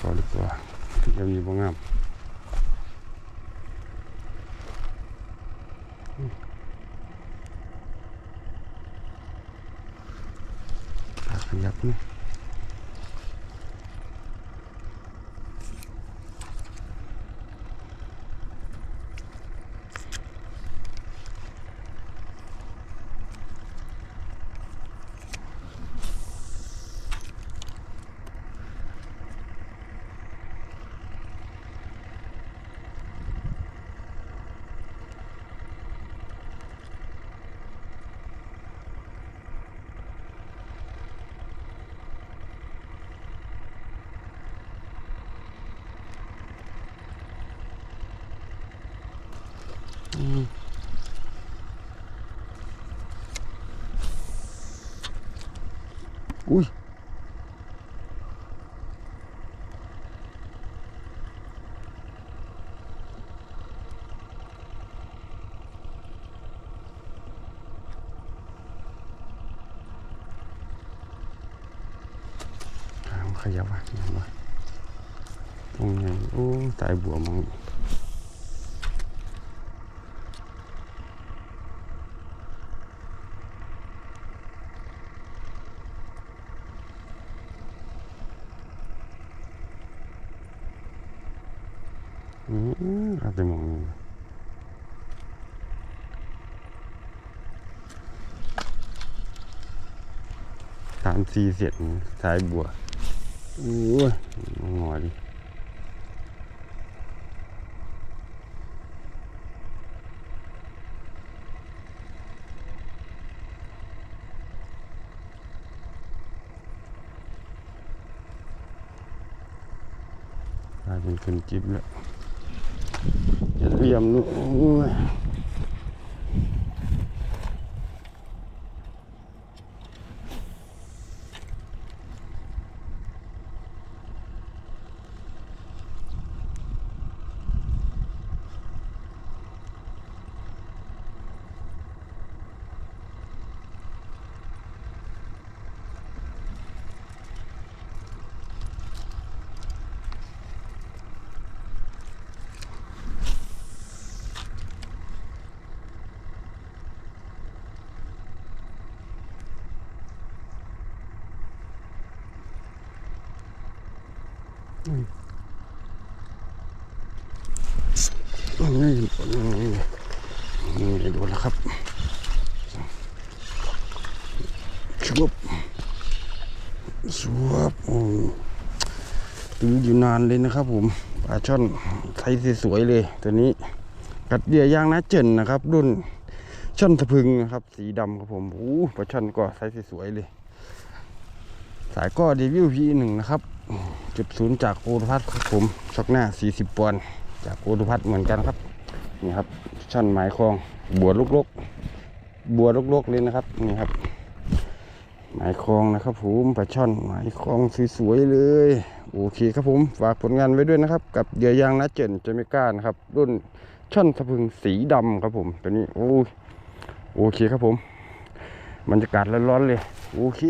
ก็ดีกว่ายังมีบ่งามขยับนี่ อุ้ยหางขยับอะยังวะตรงไหนโอืมอาจจะมองสามสี่เสร็จสายบัวโอ้ยงอดิกลายเป็นคนจิบแล้ว จะ เหลี่ยมลูกโอ้ยนี่นี่นี่ดูแล้วครับชวบชวบโอ้ตื้ออยู่นานเลยนะครับผมปลาช่อนไซส์สวยๆเลย ตัวนี้กัดเหยื่อยางนะเจนนะครับ รุ่นช่อนสะพึงนะครับ สีดำครับผมโอ้ปลาช่อนก็ไซส์สวยๆเลย สายก็เดวิลพีหนึ่งนะครับ จุดศูนย์จากโอทุพัทครับผมช็อกหน้า 40ปอนด์จากโอทุพัทเหมือนกันครับ นี่ครับช่อนหมายคลองบัวลูกลกบัวลูกลกเลยนะครับนี่ครับ หมายคลองนะครับผมปลาช่อนหมายคลองสวยๆเลยโอเคครับผมฝากผลงานไว้ด้วยนะครับ กับเหยื่อยางนะเจนเจมิก้านะครับ รุ่นช่อนสะพึงสีดำครับผมตัวนี้โอ้โอเคครับผมบรรยากาศร้อนๆเลย โอเค